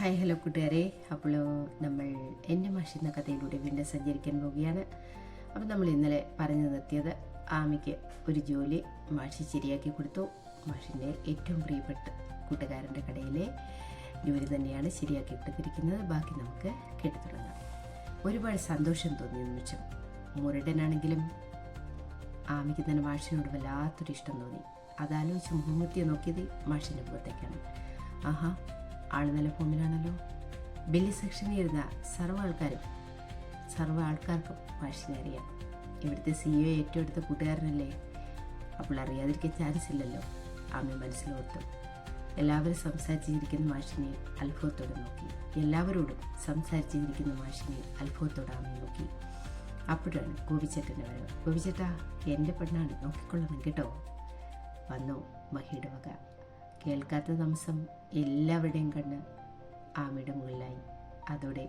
Hi hello കൂട്ടുകാരെ. അപ്പോൾ നമ്മൾ എന്റെ മാഷി എന്ന കഥയിലൂടെ വീണ്ടും സഞ്ചരിക്കാൻ പോവുകയാണ്. അപ്പോൾ നമ്മൾ ഇന്നലെ പറഞ്ഞു നിർത്തിയത് ആമിക്ക് ഒരു ജോലി മാഷി ശരിയാക്കി കൊടുത്തു. മാഷിന്റെ ഏറ്റവും പ്രിയപ്പെട്ട കൂട്ടുകാരന്റെ കടയിലെ ജോലി തന്നെയാണ് ശരിയാക്കി കൊടുത്തിരിക്കുന്നത് ബാക്കി നമുക്ക് കേട്ടു തുടങ്ങാം ഒരുപാട് സന്തോഷം തോന്നിയ നിമിഷം. മുരടനാണെങ്കിലും ആമിക്ക് തന്നെ മാഷിനോട് വല്ലാത്തൊരു ഇഷ്ടം തോന്നി. അതാലോചിച്ച് മുഹമ്മത്തിയെ നോക്കിയത് മാഷിന്റെ മുഖത്തേക്കാണ്. ആഹാ ആൾ നല്ല ഫോമിലാണല്ലോ? ബില്ലി സെക്ഷനിൽ ഇരുന്ന സർവ ആൾക്കാരും സർവ ആൾക്കാർക്കും മാഷിനെ അറിയാം. ഇവിടുത്തെ സി ഒ ഏറ്റവും അടുത്ത കൂട്ടുകാരനല്ലേ? അപ്പോൾ അറിയാതിരിക്കാൻ ചാൻസ് ഇല്ലല്ലോ. ആമി മനസ്സിലോർത്തു. എല്ലാവരും സംസാരിച്ചിരിക്കുന്ന മാഷിനെ അത്ഭുതത്തോടെ നോക്കി. എല്ലാവരോടും സംസാരിച്ചിരിക്കുന്ന മാഷിനെ അത്ഭുതത്തോടെ ആമി നോക്കി. അപ്പോഴാണ് ഗോപിച്ചേട്ടന്റെ വരവ്. ഗോപിച്ചേട്ടാ എന്റെ പെണ്ണാണ്. നോക്കിക്കൊള്ളണം കേട്ടോ. വന്നു മഹിയുടെ വക കേൾക്കാത്ത താമസം എല്ലാവരുടെയും കണ്ണ് ആമയുടെ മുകളിലായി. അതോടെ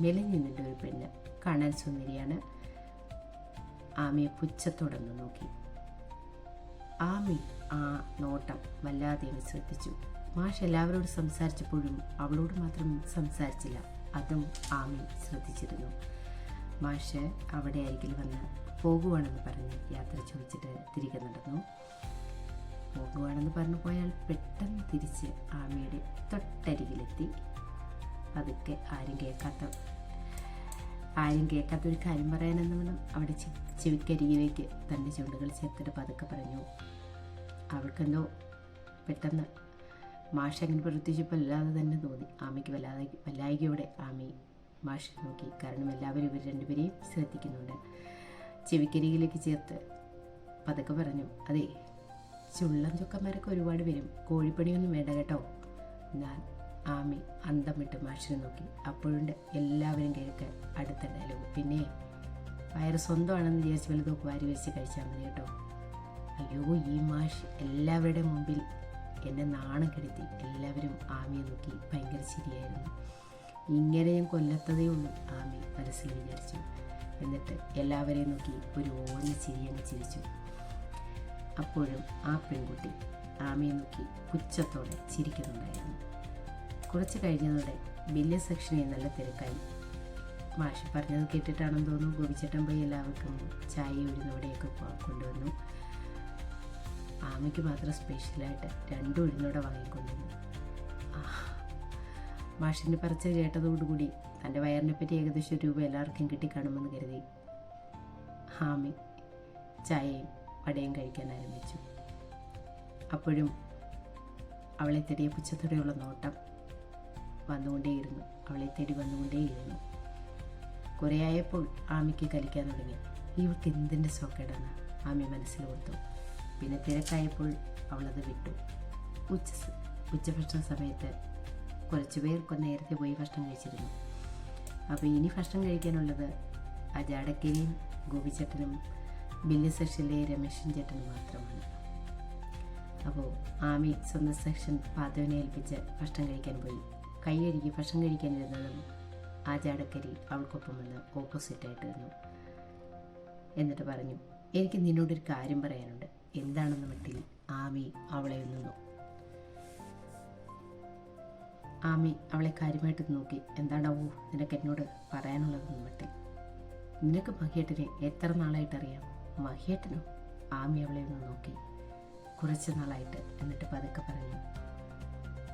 മെലിഞ്ഞു നിന്നിട്ട് ഒരു പെണ്ണ് കാണാൻ സുന്ദരിയാണ്. ആമയെ പുച്ഛത്തോടൊന്ന് നോക്കി. ആമി ആ നോട്ടം വല്ലാതെ അങ്ങ് ശ്രദ്ധിച്ചു. മാഷ് എല്ലാവരോടും സംസാരിച്ചപ്പോഴും അവളോട് മാത്രം സംസാരിച്ചില്ല. അതും ആമി ശ്രദ്ധിച്ചിരുന്നു. മാഷ് അവിടെ അരികിൽ വന്ന് പോകുവാണെന്ന് പറഞ്ഞ് യാത്ര ചോദിച്ചിട്ട് തിരികെ നടന്നു. പോകുവാണെന്ന് പറഞ്ഞു പോയാൽ പെട്ടെന്ന് തിരിച്ച് ആമയുടെ തൊട്ടരികിലെത്തി. പതുക്കെ ആരും കേൾക്കാത്ത ആരും കേൾക്കാത്ത ഒരു കാര്യം പറയാനെന്ന് വേണം. അവിടെ ചെവിക്കരികിലേക്ക് തന്റെ ചുണ്ടുകൾ ചേർത്തിട്ട് പതുക്കെ പറഞ്ഞു അവൾക്കെന്തോ പെട്ടെന്ന് മാഷ് അങ്ങനെ പ്രവർത്തിച്ചപ്പോൾ അല്ലാതെ തന്നെ തോന്നി. ആമയ്ക്ക് വല്ലാതെ വല്ലായികയോടെ ആമി മാഷ് നോക്കി. കാരണം എല്ലാവരും ഇവർ രണ്ടുപേരെയും ശ്രദ്ധിക്കുന്നുണ്ട്. ചെവിക്കരികിലേക്ക് ചേർത്ത് പതുക്കെ പറഞ്ഞു അതെ ചുള്ളം ചുക്കന്മാരൊക്കെ ഒരുപാട് വരും. കോഴിപ്പണിയൊന്നും വേണ്ട കേട്ടോ. ഞാൻ ആമി അന്തം വിട്ട് മാഷിനെ നോക്കി. അപ്പോഴുണ്ട് എല്ലാവരും കേൾക്ക് അടുത്ത ഡയലോഗ് പിന്നെ വയറ് സ്വന്തമാണെന്ന് വിചാരിച്ച് വലുതൊക്കെ വാരി വെച്ച് കഴിച്ചാൽ മതി കേട്ടോ. അയ്യോ ഈ മാഷ് എല്ലാവരുടെ മുമ്പിൽ എന്നെ നാണം കെടുത്തി എല്ലാവരും ആമിയെ നോക്കി ഭയങ്കര ചിരിയായിരുന്നു. ഇങ്ങനെ ഞാൻ കൊല്ലത്തതേ ഉള്ളൂ ആമി മനസ്സിൽ വിചാരിച്ചു. എന്നിട്ട് എല്ലാവരെയും നോക്കി ഒരു ഓഞ്ഞ ചിരി അങ്ങ് ചിരിച്ചു. അപ്പോഴും ആ പെൺകുട്ടി ആമയെ നോക്കി പുച്ഛത്തോടെ ചിരിക്കുന്നുണ്ടായിരുന്നു. കുറച്ച് കഴിഞ്ഞതോടെ ബില്ല് സെക്ഷനിൽ നല്ല തിരക്കായി. മാഷി പറഞ്ഞത് കേട്ടിട്ടാണെന്ന് തോന്നുന്നു. ഗോപിച്ചേട്ടൻ പോയി എല്ലാവർക്കും ചായ ഉഴുന്നോടെയൊക്കെ കൊണ്ടുവന്നു. ആമയ്ക്ക് മാത്രം സ്പെഷ്യലായിട്ട് രണ്ട് ഉഴുന്നോടെ വാങ്ങിക്കൊണ്ടുവന്നു മാഷിന്റെ പറച്ച കേട്ടതോടുകൂടി തന്റെ വയറിനെ പറ്റി ഏകദേശം രൂപ എല്ലാവർക്കും കിട്ടിക്കാണുമെന്ന് കരുതി. ആമി ചായയും വടയും കഴിക്കാൻ ആരംഭിച്ചു. അപ്പോഴും അവളെ തേടിയ പുച്ഛത്തോടെയുള്ള നോട്ടം വന്നുകൊണ്ടേയിരുന്നു. അവളെ തേടി വന്നുകൊണ്ടേയിരുന്നു. കുറേ ആയപ്പോൾ ആമിക്ക് കലിക്കാൻ തുടങ്ങി. ഇവൾക്ക് എന്തിന്റെ സോക്കേടാണ്? ആമി മനസ്സിൽ കൊടുത്തു പിന്നെ തിരക്കായപ്പോൾ അവളത് വിട്ടു. ഉച്ച ഉച്ചഭക്ഷണ സമയത്ത് കുറച്ച് നേരത്തെ പോയി ഭക്ഷണം കഴിച്ചിരുന്നു. അപ്പോൾ ഇനി ഭക്ഷണം കഴിക്കാനുള്ളത് അജാടക്കരിയും ഗോപിച്ചേട്ടനും ബില്ല് സെക്ഷനിലെ രമേശൻ ചേട്ടൻ മാത്രമാണ്. അപ്പോൾ ആമി സ്വന്തം സെക്ഷൻ പാത്തവിനെ ഏൽപ്പിച്ച് ഭക്ഷണം കഴിക്കാൻ പോയി. കൈയരികി ഭക്ഷണം കഴിക്കാനിരുന്നതും ആ ചാടക്കരി അവൾക്കൊപ്പം വന്ന് ഓപ്പോസിറ്റായിട്ട് നിന്നു. എന്നിട്ട് പറഞ്ഞു എനിക്ക് നിന്നോടൊരു കാര്യം പറയാനുണ്ട്. എന്താണെന്ന് മട്ടിൽ ആമി അവളെ നിന്നു ആമി അവളെ കാര്യമായിട്ട് നോക്കി. എന്താണാവൂ നിനക്ക് എന്നോട് പറയാനുള്ളതെന്ന് മട്ടിൽ? നിനക്ക് മഹിയേട്ടനെ എത്ര നാളായിട്ട് അറിയാം മഹിയേട്ടനോ ആമി അവളെ ഒന്ന് നോക്കി. കുറച്ച് നാളായിട്ട് എന്നിട്ട് പതുക്കെ പറഞ്ഞു.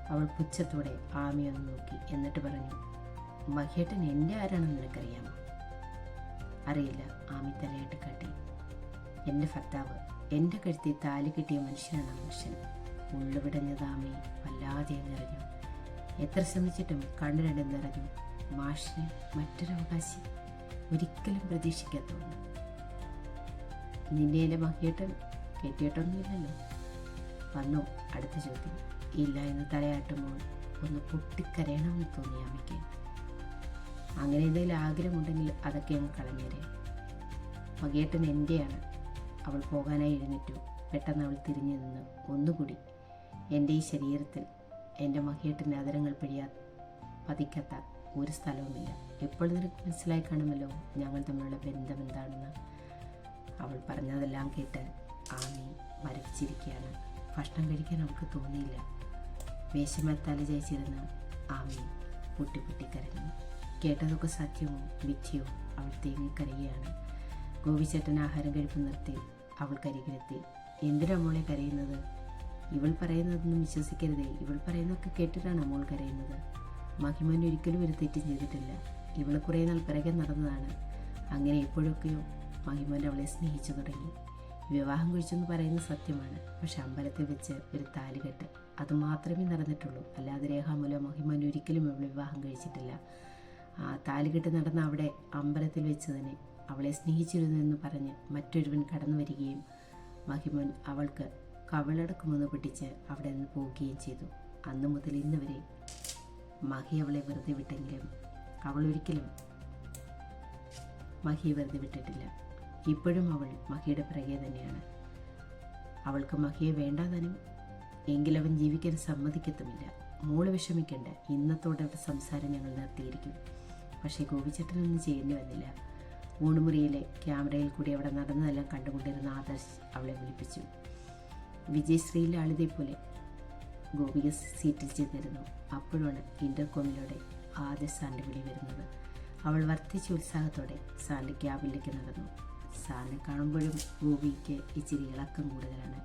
അവൾ പുച്ഛത്തോടെ ആമിയെ ഒന്ന് നോക്കി എന്നിട്ട് പറഞ്ഞു മഹിയേട്ടൻ എന്റെ ആരാണെന്ന് നിനക്കറിയാമോ? അറിയില്ല ആമി തലയിട്ട് കാട്ടി. എന്റെ ഭർത്താവ് എന്റെ കഴുത്തിൽ താലി കിട്ടിയ മനുഷ്യനാണ് മനുഷ്യൻ. ഉള്ളുവിടഞ്ഞത് ആമി വല്ലാതെ നിറഞ്ഞു എത്ര ശ്രമിച്ചിട്ടും കണ്ണു രണ്ടും നിറഞ്ഞു. മാഷിന് മറ്റൊരവകാശി ഒരിക്കലും പ്രതീക്ഷിക്കാത്ത ഒന്ന്. നിന്നെ എന്റെ മഹിയേട്ടൻ കെട്ടിയിട്ടൊന്നുമില്ലല്ലോ വന്നു അടുത്ത ചോദ്യം. ഇല്ല എന്ന് തലയാട്ടുമ്പോൾ ഒന്ന് പൊട്ടിക്കരയണമെന്ന് തോന്നി അമ്മയ്ക്ക്. അങ്ങനെ എന്തെങ്കിലും ആഗ്രഹമുണ്ടെങ്കിൽ അതൊക്കെ അങ്ങ് കളഞ്ഞേരെ. മകേട്ടൻ എന്റെയാണ് അവൾ പോകാനായി എഴുന്നേറ്റു. പെട്ടെന്ന് അവൾ തിരിഞ്ഞു നിന്ന്. ഒന്നുകൂടി. എന്റെ ഈ ശരീരത്തിൽ എന്റെ മഹിയേട്ടന്റെ അതരങ്ങൾ പിഴിയാ പതിക്കാത്ത ഒരു സ്ഥലവുമില്ല. എപ്പോൾ നിനക്ക് മനസ്സിലായി കാണുമല്ലോ? ഞങ്ങൾ തമ്മിലുള്ള ബന്ധം എന്താണെന്ന്. അവൾ പറഞ്ഞതെല്ലാം കേട്ട് ആമി മരവിച്ചിരിക്കുകയാണ്. ഭക്ഷണം കഴിക്കാൻ അവൾക്ക് തോന്നിയില്ല. മേശമ ജയിച്ചിരുന്ന് ആമി പൊട്ടി പൊട്ടി കരഞ്ഞു കേട്ടതൊക്കെ സത്യവും മിഥ്യവും അവൾ തേങ്ങിക്കരയുകയാണ്. ഗോപിച്ചേട്ടൻ ആഹാരം കഴിപ്പ് നിർത്തി അവൾ കരികിലെത്തി. എന്തിനാ മോളെ കരയുന്നത്? ഇവൾ പറയുന്നതൊന്നും വിശ്വസിക്കരുതേ. ഇവൾ പറയുന്നതൊക്കെ കേട്ടിട്ടാണ് മോൾ കരയുന്നത്? മഹിമൻ ഒരിക്കലും ഒരു തെറ്റും ചെയ്തിട്ടില്ല. ഇവൾ കുറേ നാൾ പിറകെ നടന്നതാണ്. അങ്ങനെ എപ്പോഴൊക്കെയോ മഹിമൻ അവളെ സ്നേഹിച്ചു തുടങ്ങി. വിവാഹം കഴിച്ചെന്ന് പറയുന്നത് സത്യമാണ്. പക്ഷെ അമ്പലത്തിൽ വെച്ച് ഒരു താലികെട്ട് അത് മാത്രമേ നടന്നിട്ടുള്ളൂ. അല്ലാതെ രേഖാമൂലം മഹിമൻ ഒരിക്കലും അവൾ വിവാഹം കഴിച്ചിട്ടില്ല. ആ താലികെട്ട് നടന്ന അവിടെ അമ്പലത്തിൽ വെച്ച് തന്നെ അവളെ സ്നേഹിച്ചിരുന്നു എന്ന് പറഞ്ഞ് മറ്റൊരുവൻ കടന്നു വരികയും മഹിമൻ അവൾക്ക് കവിളടക്കുമെന്ന് പിടിച്ച് അവിടെ നിന്ന് പോവുകയും ചെയ്തു. അന്ന് മുതൽ ഇന്ന് വരെ മഹി അവളെ വെറുതെ വിട്ടെങ്കിലും അവൾ ഒരിക്കലും മഹിയെ വെറുതെ വിട്ടിട്ടില്ല. ഇപ്പോഴും അവൾ മഹിയുടെ പിറകെ തന്നെയാണ്. അവൾക്ക് മഹിയെ വേണ്ടാതാനും എങ്കിലവൻ ജീവിക്കാൻ സമ്മതിക്കത്തുമില്ല. മോൾ വിഷമിക്കണ്ട. ഇന്നത്തോടെ അവരുടെ സംസാരം ഞങ്ങൾ നിർത്തിയിരിക്കും. പക്ഷേ ഗോപിച്ചേട്ടനൊന്നും ചെയ്യേണ്ടി വന്നില്ല. ഊണുമുറിയിലെ ക്യാമറയിൽ കൂടി അവിടെ നടന്നതെല്ലാം കണ്ടുകൊണ്ടിരുന്ന ആദർശ് അവളെ വിളിപ്പിച്ചു. വിജയശ്രീയിലെ ലാളിതയെ പോലെ ഗോപിക സീറ്റിൽ ചെന്നിരുന്നു. അപ്പോഴാണ് ഇന്റർകോമിലൂടെ ആദ്യ സാറിന്റെ വിളി വരുന്നത്. അവൾ വർദ്ധിച്ച ഉത്സാഹത്തോടെ സാറിന്റെ ക്യാബിലേക്ക് നടന്നു. സാറിനെ കാണുമ്പോഴും ഭൂമിക്ക് ഇച്ചിരി ഇളക്കം കൂടുതലാണ്.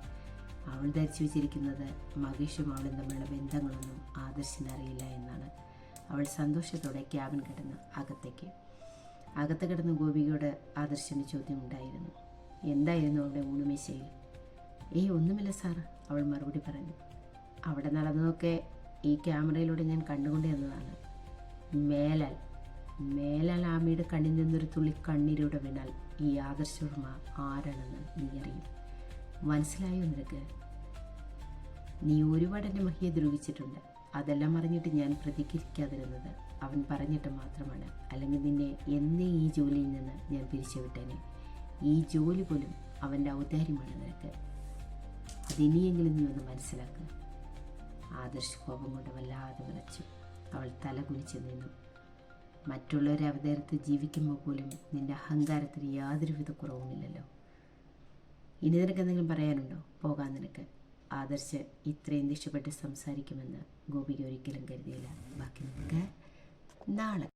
അവൾ ധരിച്ചു വെച്ചിരിക്കുന്നത് മകേഷും അവളും തമ്മിലുള്ള ബന്ധങ്ങളൊന്നും ആദർശന അറിയില്ല എന്നാണ്. അവൾ സന്തോഷത്തോടെ ക്യാബിൻ കിടന്ന് അകത്തേക്ക്. അകത്ത് കിടന്ന് ഗോപികയോട് ആദർശിന് ചോദ്യമുണ്ടായിരുന്നു എന്തായിരുന്നു അവളുടെ ഊണുമേശയിൽ? ഏയ് ഒന്നുമില്ല സാർ അവൾ മറുപടി പറഞ്ഞു. അവിടെ നടന്നതൊക്കെ ഈ ക്യാമറയിലൂടെ ഞാൻ കണ്ടുകൊണ്ടിരുന്നതാണ് മേലാൽ മേലാൽ ആമയുടെ കണ്ണിൽ നിന്നൊരു തുള്ളി കണ്ണീരൂടെ വീണാൽ ഈ ആദർശോർമ്മ ആരാണെന്ന് നീ അറിയും. മനസ്സിലായോ നിനക്ക്? നീ ഒരുപാട് എന്റെ മഹിയെ ദ്രോഹിച്ചിട്ടുണ്ട്. അതെല്ലാം അറിഞ്ഞിട്ട് ഞാൻ പ്രതികരിക്കാതിരുന്നത് അവൻ പറഞ്ഞിട്ട് മാത്രമാണ്. അല്ലെങ്കിൽ നിന്നെ എന്നേ ഈ ജോലിയിൽ നിന്ന് ഞാൻ പിരിച്ചുവിട്ടേനെ. ഈ ജോലി പോലും അവന്റെ ഔദാര്യമാണ് നിനക്ക്. അതിനിയെങ്കിലും നീ ഒന്ന് മനസ്സിലാക്കുക ആദർശ് കോപം കൊണ്ട് വല്ലാതെ വിളച്ചു അവൾ തല കുനിച്ചു നിന്നു. മറ്റുള്ളവരെ അവതാരത്തിൽ ജീവിക്കുമ്പോൾ പോലും നിന്റെ അഹങ്കാരത്തിന് യാതൊരുവിധ കുറവുമില്ലല്ലോ ഇനി നിനക്ക് എന്തെങ്കിലും പറയാനുണ്ടോ? പോകാൻ നിനക്ക്. ആദർശ് ഇത്രയും ദേഷ്യപ്പെട്ട് സംസാരിക്കുമെന്ന് ഗോപിക ഒരിക്കലും കരുതിയില്ല. ബാക്കി നമുക്ക് നാളെ